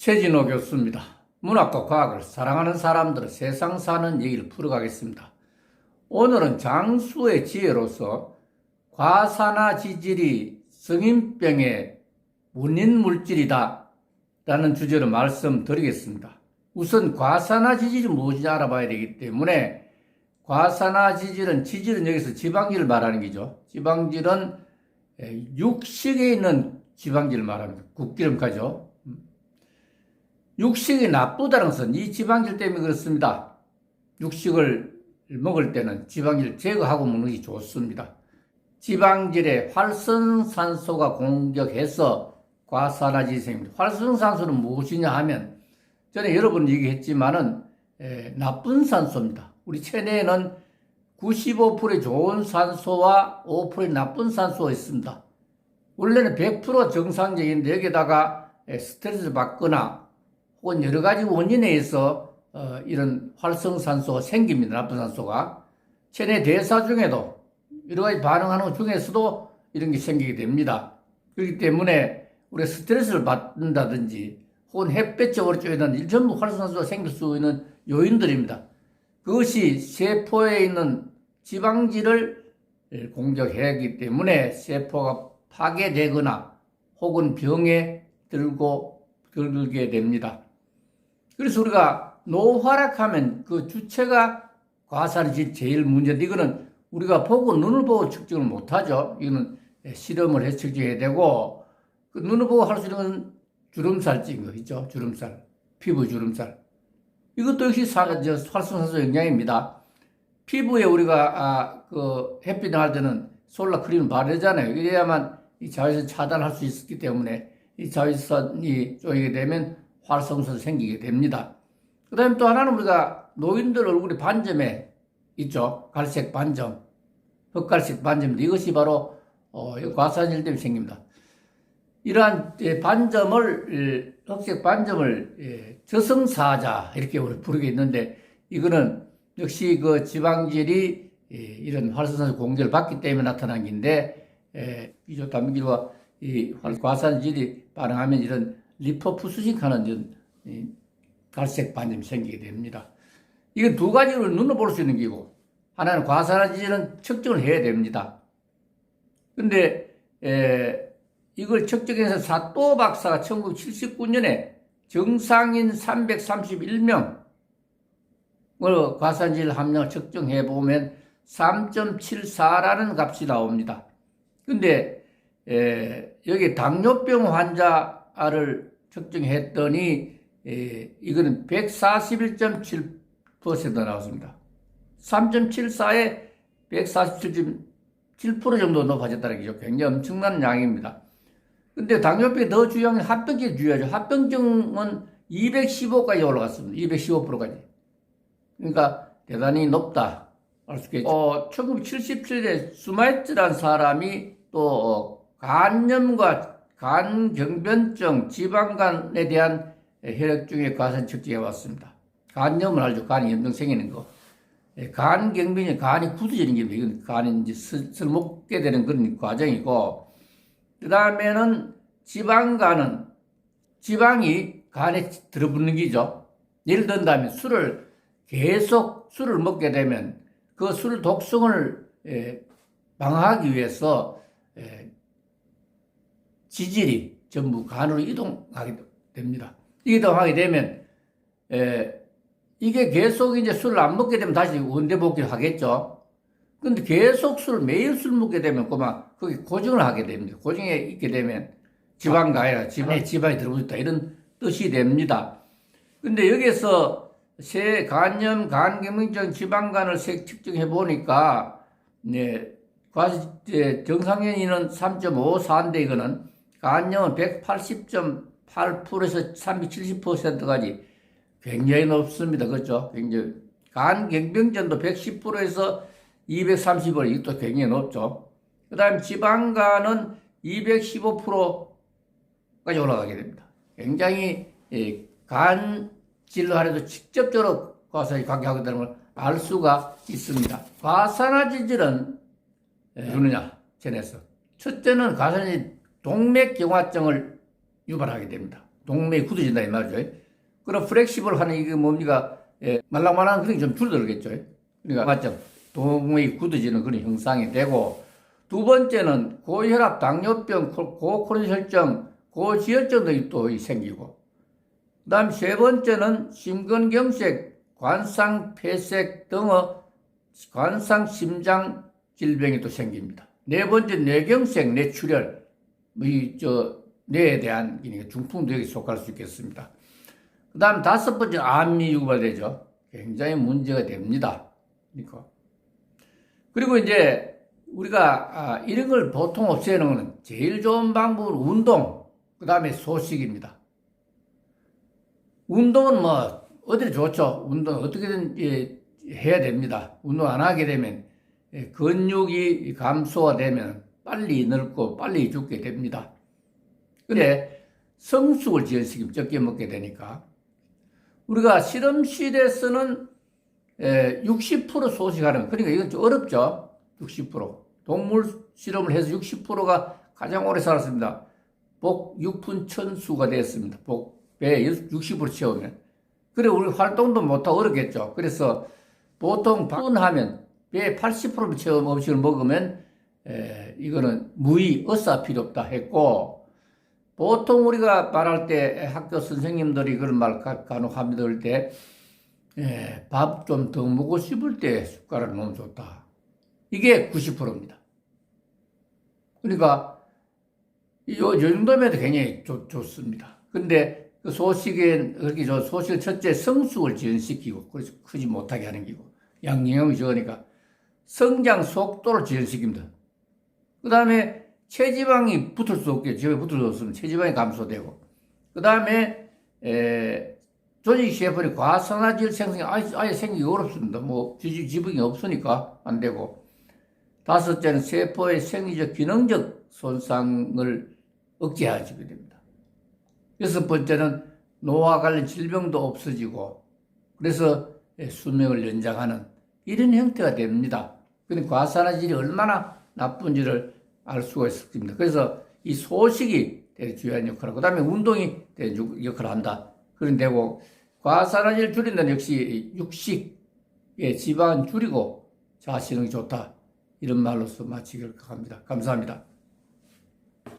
최진호 교수입니다. 문학과 과학을 사랑하는 사람들은 세상 사는 얘기를 풀어가겠습니다. 오늘은 장수의 지혜로서 과산화 지질이 성인병의 원인 물질이다 라는 주제로 말씀드리겠습니다. 우선 과산화 지질이 무엇인지 알아봐야 되기 때문에 과산화 지질은 지질은 여기서 지방질을 말하는 거죠. 지방질은 에, 육식에 있는 지방질을 말합니다. 국기름가죠. 육식이 나쁘다는 것은 이 지방질 때문에 그렇습니다. 육식을 먹을 때는 지방질 제거하고 먹는 게 좋습니다. 지방질에 활성산소가 공격해서 과산화질이 생깁니다. 활성산소는 무엇이냐 하면 전에 여러분 얘기했지만은 에, 나쁜 산소입니다. 우리 체내에는 95%의 좋은 산소와 5%의 나쁜 산소가 있습니다. 원래는 100% 정상적인데 여기다가 에, 스트레스를 받거나 혹은 여러 가지 원인에 의해서 어, 이런 활성산소가 생깁니다. 나쁜 산소가. 체내 대사 중에도 여러 가지 반응하는 것 중에서도 이런 게 생기게 됩니다. 그렇기 때문에 우리가 스트레스를 받는다든지 혹은 햇볕 오른쪽에 있는 전부 활성산소가 생길 수 있는 요인들입니다. 그것이 세포에 있는 지방질을 공격하기 때문에 세포가 파괴되거나 혹은 병에 들고 들게 됩니다. 그래서 우리가 노화락하면 그 주체가 과산이 제일 문제인데 이거는 우리가 보고 눈을 보고 측정을 못하죠. 이거는 실험을 해서 측정해야 되고 그 눈을 보고 할 수 있는 건 주름살 찐거 있죠. 주름살, 피부 주름살. 이것도 역시 사, 저, 활성산소 영향입니다. 피부에 우리가 아, 그 햇빛 나갈 때는 솔라 크림을 바르잖아요. 이래야만 이 자외선 차단할 수 있기 때문에 이 자외선이 쪼이게 되면 활성산소 생기게 됩니다. 그 다음에 또 하나는 우리가 노인들 얼굴에 반점에 있죠. 갈색 반점, 흑갈색 반점. 이것이 바로 어, 과산질 때문에 생깁니다. 이러한 예, 반점을 예, 흑색 반점을 예, 저승사자 이렇게 부르게 있는데 이거는 역시 그 지방질이 이런 활성산소 공격을 받기 때문에 나타난 건데 이조 단백질과 이 과산질이 반응하면 이런 리포푸스식하는 이런 갈색 반점이 생기게 됩니다. 이건 두 가지로 눈으로 볼 수 있는 기고 하나는 과산화질은 측정을 해야 됩니다. 근데 에, 이걸 측정해서 사또 박사가 1979년에 정상인 331명을 과산질 함량을 측정해 보면 3.74라는 값이 나옵니다. 근데 에, 여기 당뇨병 환자를 측정했더니 에, 이거는 141.7% 나왔습니다. 3.74에 147.7% 정도 높아졌다는 거죠. 굉장히 엄청난 양입니다. 근데 당뇨병이 더 중요한 게 합병증이 중요하죠. 합병증은 215까지 올라갔습니다. 215%까지. 그러니까 대단히 높다. 알 수 있겠죠. 어, 1977년에 수마이트란 사람이 또 간염과 간경변증, 지방간에 대한 혈액중의 과산 측정해 왔습니다. 간염을 알죠. 간이 염증 생기는 거. 간경변이 간이 굳어지는 게 이건 간이 이제 슬슬 먹게 되는 그런 과정이고 그 다음에는 지방간은 지방이 간에 들어붙는 기죠. 예를 든다면 술을 계속 술을 먹게 되면 그 술 독성을 방어하기 위해서 지질이 전부 간으로 이동하게 됩니다. 이동하게 되면 이게 계속 이제 술을 안 먹게 되면 다시 원대 복귀하겠죠. 근데 계속 술, 매일 술 먹게 되면 그만 거기 고증을 하게 됩니다. 고증에 있게 되면 지방가해라, 지방에 지방이 들어붙다 이런 뜻이 됩니다. 근데 여기서 새 간염, 간경증, 지방간을 측정해 보니까 네, 정상인은 3.54인데 이거는 간염은 180.8%에서 370%까지 굉장히 높습니다. 그렇죠? 굉장히 간 경병전도 110%에서 230을 이것도 굉장히 높죠. 그 다음 지방간은 215%까지 올라가게 됩니다. 굉장히 간 진료하려도 직접적으로 과산이 관계하게 되는 걸 알 수가 있습니다. 과산화지질은 누느냐 전에서 첫째는 과산이 동맥경화증을 유발하게 됩니다. 동맥이 굳어진다 이 말이죠. 그럼 플렉시블 하는 이게 뭡니까? 예, 말랑말랑한 그런 게 좀 줄어들겠죠. 그러니까 맞죠? 동맥이 굳어지는 그런 형상이 되고 두 번째는 고혈압, 당뇨병, 고- 고콜레스테롤증, 고지혈증 등이 또 생기고 그 다음 세 번째는 심근경색, 관상폐색 등의 관상심장 질병이 또 생깁니다. 네 번째 뇌경색, 뇌출혈, 뭐 이저 뇌에 대한 이게 중풍도 여기 속할 수 있겠습니다. 그 다음 다섯 번째 암이 유발되죠. 굉장히 문제가 됩니다. 그러니까. 그리고 이제 우리가 아, 이런 걸 보통 없애는 것은 제일 좋은 방법은 운동, 그 다음에 소식입니다. 운동은 뭐 어디 좋죠. 운동 어떻게든 예, 해야 됩니다. 운동 안 하게 되면 예, 근육이 감소가 되면 빨리 늙고 빨리 죽게 됩니다. 근데 성숙을 지연시키면 적게 먹게 되니까 우리가 실험실에서는 에, 60% 소식하는 그러니까 이건 좀 어렵죠. 60% 동물 실험을 해서 60%가 가장 오래 살았습니다. 복 6분 천수가 됐습니다. 복배 60% 채우면 그래 우리 활동도 못하고 어렵겠죠. 그래서 보통 분하면 배 80% 체험 음식을 먹으면 에, 이거는 무의 어싸 필요 없다 했고 보통 우리가 말할 때 학교 선생님들이 그런 말 가- 간혹 합니다. 그럴 때밥 좀 더 먹고 싶을 때 숟가락 넣으면 좋다. 이게 90%입니다. 그러니까 이- 요, 요 정도면 굉장히 좋, 좋습니다. 근데 그 소식엔 그렇게 저 소식 첫째 성숙을 지연시키고 그래서 크지 못하게 하는 기고 양영형이 적으니까 성장 속도를 지연시킵니다. 그 다음에 체지방이 붙을 수 집에 붙을 수 없으면 체지방이 감소되고 그 다음에 조직 세포의 과산화질 생성이 아예, 아예 생기기 어렵습니다. 뭐 지지 지방이 없으니까 안 되고 다섯째는 세포의 생리적 기능적 손상을 억제하게 됩니다. 여섯 번째는 노화 관련 질병도 없어지고 그래서 수명을 연장하는 이런 형태가 됩니다. 근데 과산화질이 얼마나 나쁜지를 알 수가 있습니다. 그래서 이 소식이 되게 중요한 역할을 하고 그 다음에 운동이 되게 주- 역할을 한다. 그런 되고 과산화질 데는 역시 육식의 지방은 줄이고 자시는 게 좋다. 이런 말로서 마치기를 합니다. 감사합니다.